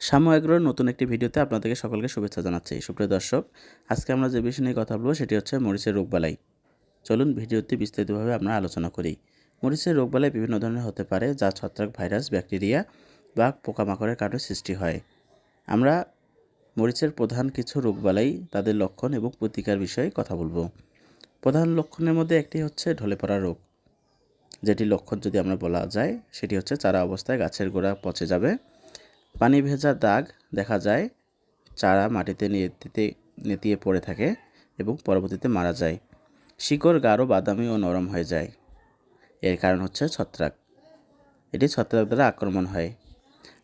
সাম্য এগ্রোর নতুন একটি ভিডিওতে আপনাদেরকে সকলকে শুভেচ্ছা জানাচ্ছি। সুপ্রিয় দর্শক, আজকে আমরা যে বিষয় নিয়ে কথা বলব সেটি হচ্ছে মরিচের রোগবালাই। চলুন ভিডিওতে বিস্তারিতভাবে আমরা আলোচনা করি। মরিচের রোগবালাই বিভিন্ন ধরনের হতে পারে, যা ছত্রাক ভাইরাস, ব্যাকটেরিয়া বা পোকামাকড়ের কারণে সৃষ্টি হয়। আমরা মরিচের প্রধান কিছু রোগবালাই, তাদের লক্ষণ এবং প্রতিকার বিষয়ে কথা বলব। প্রধান লক্ষণের মধ্যে একটি হচ্ছে ঢলে পড়া রোগ। যেটি লক্ষণ যদি আমরা বলা যায়, সেটি হচ্ছে চারা অবস্থায় গাছের গোড়া পচে যাবে পানি ভেজা দাগ দেখা যায়, চারা মাটিতে নেতিতে নেতিয়ে পড়ে থাকে এবং পরবর্তীতে মারা যায়। শিকড় গাঢ়, বাদামি ও নরম হয়ে যায়। এর কারণ হচ্ছে ছত্রাক। এটি ছত্রাক দ্বারা আক্রমণ হয়।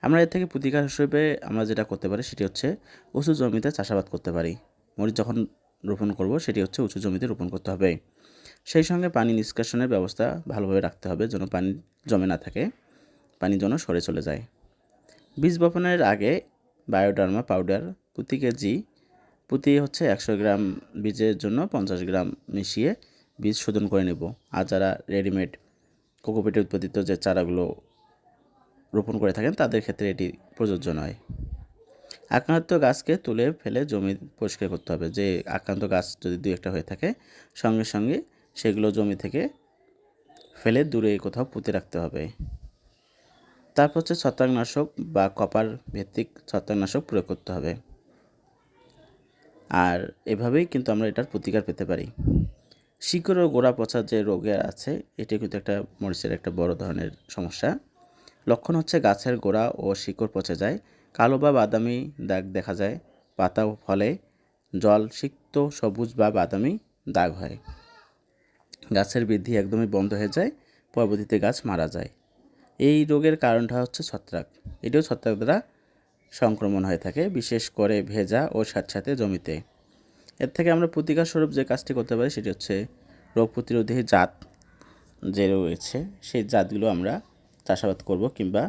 আমরা এর থেকে প্রতিকার হিসেবে আমরা যেটা করতে পারি সেটি হচ্ছে উঁচু জমিতে চাষাবাদ করতে পারি। মরিচ যখন রোপণ করব সেটি হচ্ছে উঁচু জমিতে রোপণ করতে হবে। সেই সঙ্গে পানি নিষ্কাশনের ব্যবস্থা ভালোভাবে রাখতে হবে যেন পানি জমে না থাকে, পানি যেন সরে চলে যায়। বীজ বপনের আগে বায়োডার্মা পাউডার প্রতি কেজি প্রতি হচ্ছে একশো গ্রাম বীজের জন্য পঞ্চাশ গ্রাম মিশিয়ে বীজ শোধন করে নেব। আর যারা রেডিমেড কোকোপিটে উৎপাদিত যে চারাগুলো রোপণ করে থাকেন, তাদের ক্ষেত্রে এটি প্রযোজ্য নয়। আক্রান্ত গাছকে তুলে ফেলে জমি পরিষ্কার করতে হবে। যে আক্রান্ত গাছ যদি দু একটা হয়ে থাকে, সঙ্গে সঙ্গে সেগুলো জমি থেকে ফেলে দূরে কোথাও পুঁতে রাখতে হবে। তারপর হচ্ছে ছত্রাকনাশক বা কপার ভিত্তিক ছত্রাকনাশক প্রয়োগ করতে হবে। আর এভাবেই কিন্তু আমরা এটার প্রতিকার পেতে পারি। শিকড় ও গোড়া পচা যে রোগে আছে, এটি কিন্তু একটা মরিচের একটা বড় ধরনের সমস্যা। লক্ষণ হচ্ছে গাছের গোড়া ও শিকড় পচে যায়, কালো বা বাদামি দাগ দেখা যায়, পাতা ও ফলে জল সিক্ত, সবুজ বা বাদামি দাগ হয়। গাছের বৃদ্ধি একদমই বন্ধ হয়ে যায়, পরবর্তীতে গাছ মারা যায়। এই রোগের কারণটা হচ্ছে ছত্রাক। এটিও ছত্রাক দ্বারা সংক্রমণ হয়ে থাকে, বিশেষ করে ভেজা ও স্যাঁতস্যাঁতে জমিতে। এর থেকে আমরা প্রতিকার স্বরূপ যে কাজটি করতে পারি সেটি হচ্ছে রোগ প্রতিরোধী জাত যে রয়েছে, সেই জাতগুলো আমরা চাষাবাদ করব কিংবা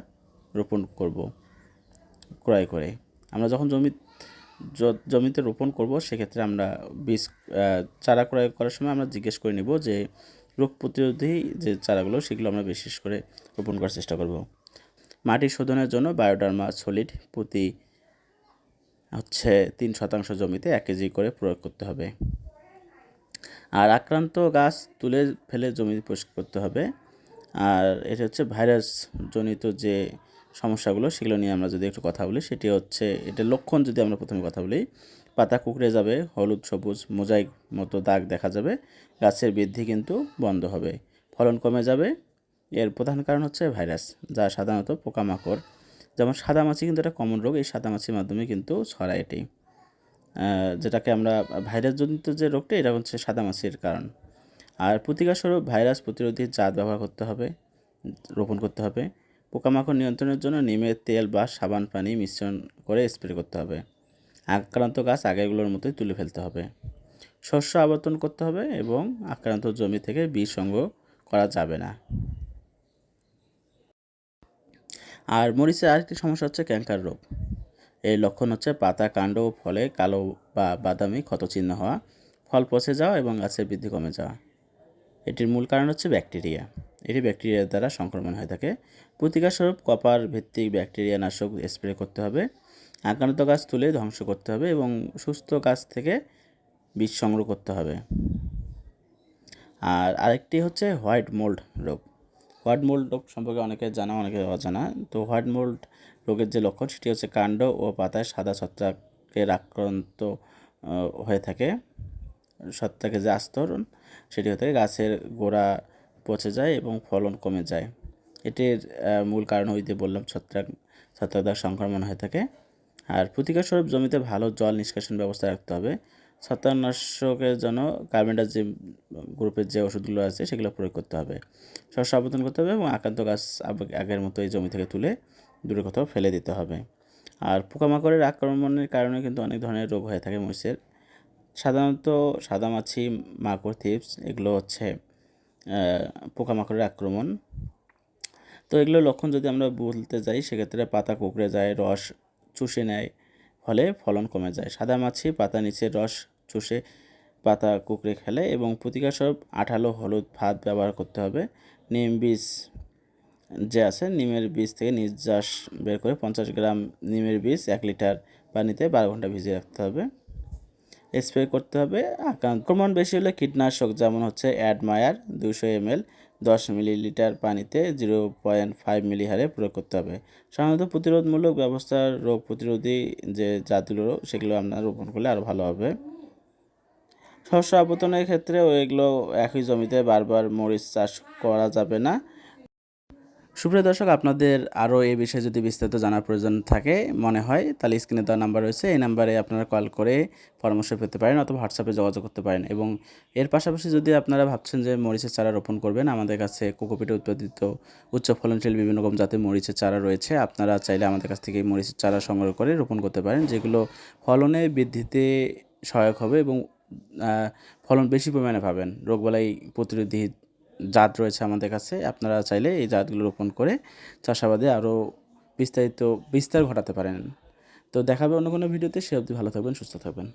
রোপণ করব, ক্রয় করে। আমরা যখন জমি জমিতে রোপণ করব, সেক্ষেত্রে আমরা বীজ চারা ক্রয় করার সময় আমরা জিজ্ঞেস করে নিব যে রোগ প্রতিরোধী যে চারাগুলো, সেগুলো আমরা বিশেষ করে রোপণ করার চেষ্টা করব। মাটি শোধনের জন্য বায়োডার্মা সলিড প্রতি, হচ্ছে তিন শতাংশ জমিতে এক কেজি করে প্রয়োগ করতে হবে। আর আক্রান্ত গাছ তুলে ফেলে জমি পরিষ্কার করতে হবে। আর এটা হচ্ছে ভাইরাস জনিত যে সমস্যাগুলো, সেগুলো নিয়ে আমরা যদি একটু কথা বলি, সেটি হচ্ছে এটা লক্ষণ যদি আমরা প্রথমে কথা বলি পাতা কুকড়ে যাবে, হলুদ, সবুজ, মোজাইক মতো দাগ দেখা যাবে, গাছের বৃদ্ধি কিন্তু বন্ধ হবে। ফলন কমে যাবে। এর প্রধান কারণ হচ্ছে ভাইরাস, যা সাধারণত পোকামাকড়, যেমন সাদামাছি কিন্তু একটা কমন রোগ, এই সাদামাছির মাধ্যমে কিন্তু ছড়ায় এটি। যেটাকে আমরা ভাইরাসজনিত যে রোগটা, এটা হচ্ছে সাদামাছির কারণ। আর প্রতিকার স্বরূপ ভাইরাস প্রতিরোধী জাত ব্যবহার করতে হবে, রোপণ করতে হবে। পোকামাকড় নিয়ন্ত্রণের জন্য নিমের তেল বা সাবান, পানি, মিশ্রণ করে স্প্রে করতে হবে। আক্রান্ত গাছ আগেগুলোর মতোই তুলে ফেলতে হবে। শস্য আবর্তন করতে হবে এবং আক্রান্ত জমি থেকে বীজ সংগ্রহ করা যাবে না। আর মরিচের আরেকটি সমস্যা হচ্ছে ক্যাঙ্কার রোগ। এর লক্ষণ হচ্ছে পাতা, কাণ্ড ও ফলে কালো বা বাদামি ক্ষতচিহ্ন হওয়া, ফল পচে যাওয়া এবং গাছের বৃদ্ধি কমে যাওয়া। এটির মূল কারণ হচ্ছে ব্যাকটেরিয়া। এটি ব্যাকটেরিয়ার দ্বারা সংক্রমণ হয়ে থাকে। প্রতিকারস্বরূপ কপার ভিত্তিক ব্যাকটেরিয়া নাশক স্প্রে করতে হবে। আক্রান্ত গাছ তুলে ধ্বংস করতে হবে এবং সুস্থ গাছ থেকে বীজ সংগ্রহ করতে হবে। আর আরেকটি হচ্ছে হোয়াইট মোল্ড রোগ। হোয়াইট মোল্ড রোগ সম্পর্কে অনেকে জানা, অনেকে অজানা। তো হোয়াইট মোল্ড রোগের যে লক্ষণ, সেটি হচ্ছে কাণ্ড ও পাতায় সাদা ছত্রাকের আক্রান্ত হয়ে থাকে। ছত্রাকের যে আস্তরণ, সেটি হতে গাছের গোড়া পচে যায় এবং ফলন কমে যায়। এটির মূল কারণ হইতে বললাম, ছত্রাক ছত্রাকদার সংক্রমণ হয়ে থাকে। আর প্রতিকার স্বরূপ জমিতে ভালো জল নিষ্কাশন ব্যবস্থা রাখতে হবে। ছত্রাকনাশকের জন্য কার্বেন্ডার যে গ্রুপের যে ওষুধগুলো আছে, সেগুলো প্রয়োগ করতে হবে। শস্য আবর্তন করতে হবে এবং আক্রান্ত গাছ আগের মতো এই জমি থেকে তুলে দূরে কোথাও ফেলে দিতে হবে। আর পোকামাকড়ের আক্রমণের কারণে কিন্তু অনেক ধরনের রোগ হয়ে থাকে মহিষের। সাধারণত সাদামাছি, মাকড়, থিপস এগুলো হচ্ছে পোকামাকড়ের আক্রমণ। তো এগুলো লক্ষণ যদি আমরা বলতে যাই, সেক্ষেত্রে পাতা কুকড়ে যায়, রস চুষে নেয়, ফলে ফলন কমে যায়। সাদা মাছি, পাতা নিচে রস চুষে পাতা কুকড়ে খেলে এবং প্রতিকারস্বরূপ আঠালো হলুদ ভাত ব্যবহার করতে হবে। নিম বীজ যে আছে, নিমের বীজ থেকে নির্যাস বের করে পঞ্চাশ গ্রাম নিমের বীজ এক লিটার পানিতে বারো ঘণ্টা ভিজিয়ে রাখতে হবে। স্প্রে করতে হবে আক্রমণ বেশি হলে কীটনাশক যেমন হচ্ছে অ্যাডমায়ার দুশো এমএল দশ মিলিলিটার পানিতে জিরো পয়েন্ট ফাইভ মিলি হারে প্রয়োগ করতে হবে। সাধারণত প্রতিরোধমূলক ব্যবস্থার রোগ প্রতিরোধী যে জাতগুলো সেগুলো আপনার রোপণ করলে আরও ভালো হবে। শস্য আবর্তনের ক্ষেত্রে এগুলো একই জমিতে বারবার মরিচ চাষ করা যাবে না। সুপ্রিয় দর্শক, আপনাদের আরও এই বিষয়ে যদি বিস্তারিত জানার প্রয়োজন থাকে, মনে হয়, তাহলে স্ক্রিনে দেওয়া নাম্বার রয়েছে। এই নাম্বারে আপনারা কল করে পরামর্শ পেতে পারেন অথবা হোয়াটসঅ্যাপে যোগাযোগ করতে পারেন এবং এর পাশাপাশি যদি আপনারা ভাবছেন যে মরিচের চারা রোপণ করবেন, আমাদের কাছে কোকোপিটে উৎপাদিত উচ্চ ফলনশীল বিভিন্ন রকম জাতের মরিচের চারা রয়েছে। আপনারা চাইলে আমাদের কাছ থেকে মরিচের চারা সংগ্রহ করে রোপণ করতে পারেন, যেগুলো ফলনে বৃদ্ধিতে সহায়ক হবে এবং ফলন বেশি পরিমাণে পাবেন। রোগবালাই প্রতিরোধী জাত রয়েছে আমাদের কাছে, আপনারা চাইলে এই জাতগুলো রোপণ করে চাষাবাদে আরও বিস্তারিত বিস্তার ঘটাতে পারেন। তো দেখাবে অন্য কোনো ভিডিওতে, সে অবধি ভালো থাকবেন, সুস্থ থাকবেন।